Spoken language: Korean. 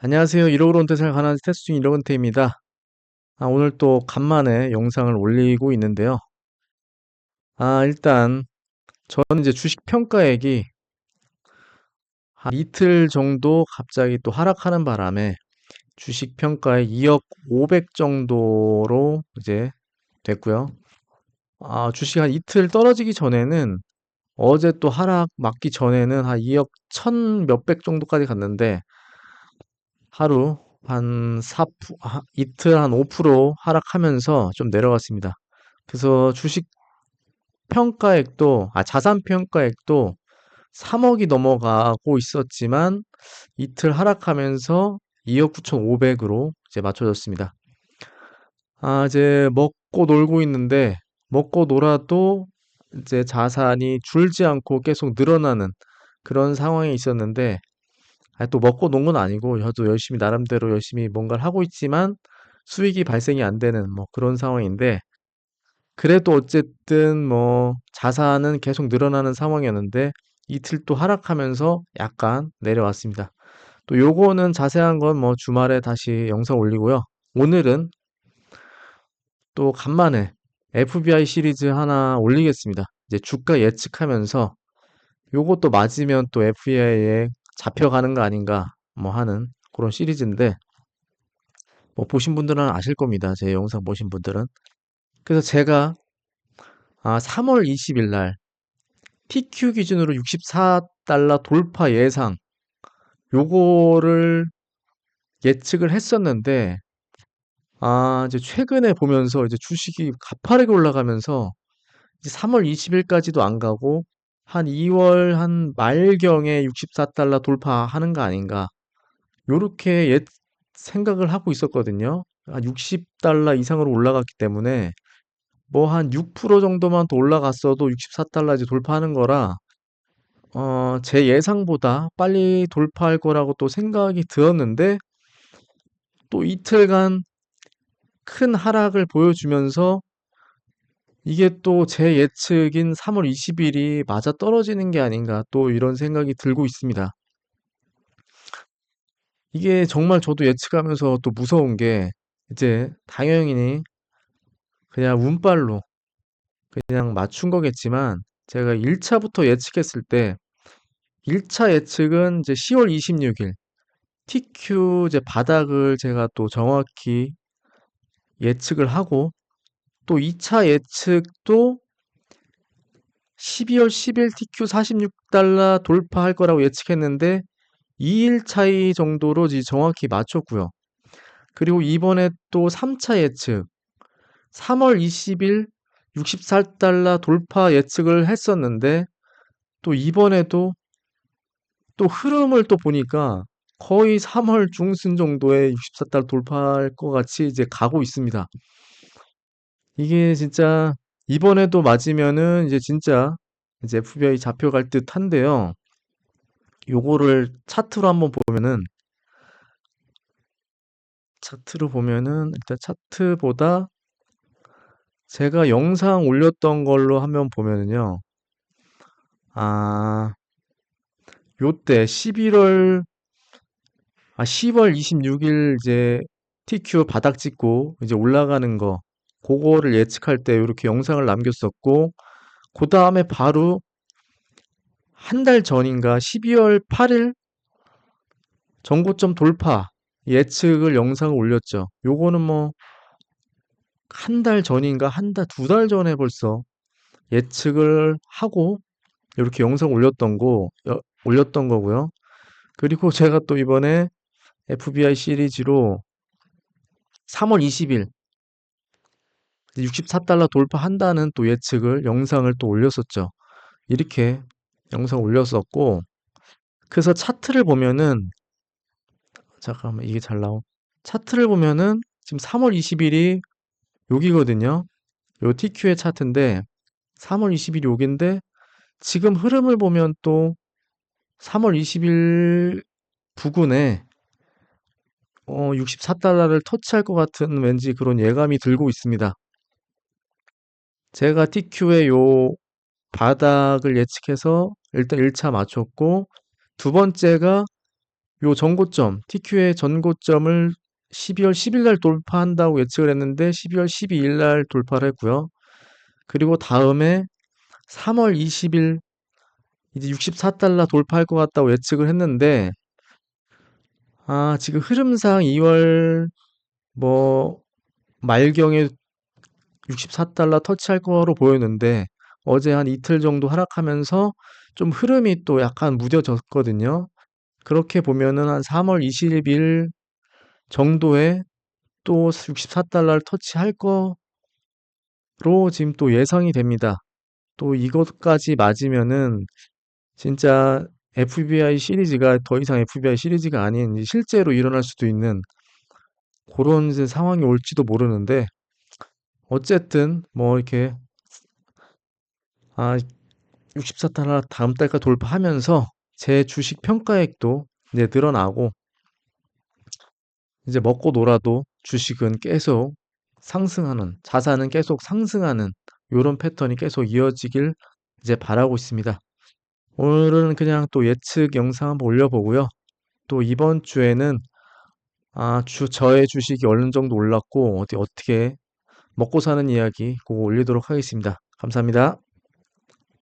안녕하세요. 1억으로 은퇴생활 가능한 테스트 중 1억 은퇴입니다. 아, 오늘 또 간만에 영상을 올리고 있는데요. 아, 일단 저는 이제 주식 평가액이 한 이틀 정도 갑자기 또 하락하는 바람에 주식 평가액 2억 500 정도로 이제 됐고요. 아, 주식 한 이틀 떨어지기 전에는 어제 또 하락 맞기 전에는 한 2억 1000 몇백 정도까지 갔는데 하루 한 4, 이틀 한 5% 하락하면서 좀 내려갔습니다. 그래서 주식 평가액도, 아, 자산 평가액도 3억이 넘어가고 있었지만 이틀 하락하면서 2억 9,500으로 이제 맞춰졌습니다. 아, 이제 먹고 놀고 있는데 먹고 놀아도 이제 자산이 줄지 않고 계속 늘어나는 그런 상황에 있었는데 아, 또 먹고 논 건 아니고 저도 열심히 나름대로 열심히 뭔가를 하고 있지만 수익이 발생이 안 되는 뭐 그런 상황인데 그래도 어쨌든 뭐 자산은 계속 늘어나는 상황이었는데 이틀 또 하락하면서 약간 내려왔습니다. 또 요거는 자세한 건 뭐 주말에 다시 영상 올리고요. 오늘은 또 간만에 FBI 시리즈 하나 올리겠습니다. 이제 주가 예측하면서 요것도 맞으면 또 FBI에 잡혀가는 거 아닌가 뭐 하는 그런 시리즈인데 뭐 보신 분들은 아실 겁니다. 제 영상 보신 분들은. 그래서 제가 아 3월 20일 날 TQ 기준으로 64달러 돌파 예상 요거를 예측을 했었는데 아 이제 최근에 보면서 이제 주식이 가파르게 올라가면서 이제 3월 20일까지도 안 가고 한 2월 한 말경에 64달러 돌파하는 거 아닌가. 요렇게 옛 생각을 하고 있었거든요. 한 60달러 이상으로 올라갔기 때문에 뭐 한 6% 정도만 더 올라갔어도 64달러 이제 돌파하는 거라 어, 제 예상보다 빨리 돌파할 거라고 또 생각이 들었는데 또 이틀간 큰 하락을 보여주면서 이게 또 제 예측인 3월 20일이 맞아 떨어지는 게 아닌가 또 이런 생각이 들고 있습니다. 이게 정말 저도 예측하면서 또 무서운 게 이제 당연히 그냥 운빨로 그냥 맞춘 거겠지만 제가 1차부터 예측했을 때 1차 예측은 이제 10월 26일 TQ 이제 바닥을 제가 또 정확히 예측을 하고 또 2차 예측도 12월 10일 TQ 46달러 돌파할 거라고 예측했는데 2일 차이 정도로 정확히 맞췄고요. 그리고 이번에 또 3차 예측 3월 20일 64달러 돌파 예측을 했었는데 또 이번에도 또 흐름을 또 보니까 거의 3월 중순 정도에 64달러 돌파할 것 같이 이제 가고 있습니다. 이게 진짜 이번에도 맞으면은 이제 진짜 이제 FBI 잡혀갈 듯 한데요. 요거를 차트로 한번 보면은 차트로 보면은 일단 차트보다 제가 영상 올렸던 걸로 한번 보면은요. 아, 요때 11월 아 10월 26일 이제 TQ 바닥 찍고 이제 올라가는 거 그거를 예측할 때 이렇게 영상을 남겼었고 그 다음에 바로 한 달 전인가 12월 8일 전고점 돌파 예측을 영상을 올렸죠. 요거는 뭐 한 달 전인가 한 달, 두 달 전에 벌써 예측을 하고 이렇게 영상 올렸던 거, 여- 올렸던 거고요. 그리고 제가 또 이번에 FBI 시리즈로 3월 20일 64달러 돌파한다는 또 예측을 영상을 또 올렸었죠. 이렇게 영상 올렸었고 그래서 차트를 보면은 잠깐만 이게 잘 나오. 차트를 보면은 지금 3월 20일이 여기거든요. 요 TQ의 차트인데 3월 20일이 여기인데 지금 흐름을 보면 또 3월 20일 부근에 어 64달러를 터치할 것 같은 왠지 그런 예감이 들고 있습니다. 제가 TQ의 요 바닥을 예측해서 일단 1차 맞췄고 두 번째가 요 전고점, TQ의 전고점을 12월 10일 날 돌파한다고 예측을 했는데 12월 12일 날 돌파를 했고요. 그리고 다음에 3월 20일 이제 64달러 돌파할 것 같다고 예측을 했는데 아, 지금 흐름상 2월 뭐 말경에 64달러 터치할 거로 보였는데 어제 한 이틀 정도 하락하면서 좀 흐름이 또 약간 무뎌졌거든요. 그렇게 보면은 한 3월 20일 정도에 또 64달러를 터치할 거로 지금 또 예상이 됩니다. 또 이것까지 맞으면은 진짜 FBI 시리즈가 더 이상 FBI 시리즈가 아닌 실제로 일어날 수도 있는 그런 상황이 올지도 모르는데 어쨌든 뭐 이렇게 아 64달러 다음 달까지 돌파하면서 제 주식 평가액도 이제 늘어나고 이제 먹고 놀아도 주식은 계속 상승하는 자산은 계속 상승하는 요런 패턴이 계속 이어지길 이제 바라고 있습니다. 오늘은 그냥 또 예측 영상 한번 올려보고요. 또 이번 주에는 아, 주, 저의 주식이 어느 정도 올랐고 어디 어떻게 먹고 사는 이야기 그거 올리도록 하겠습니다. 감사합니다.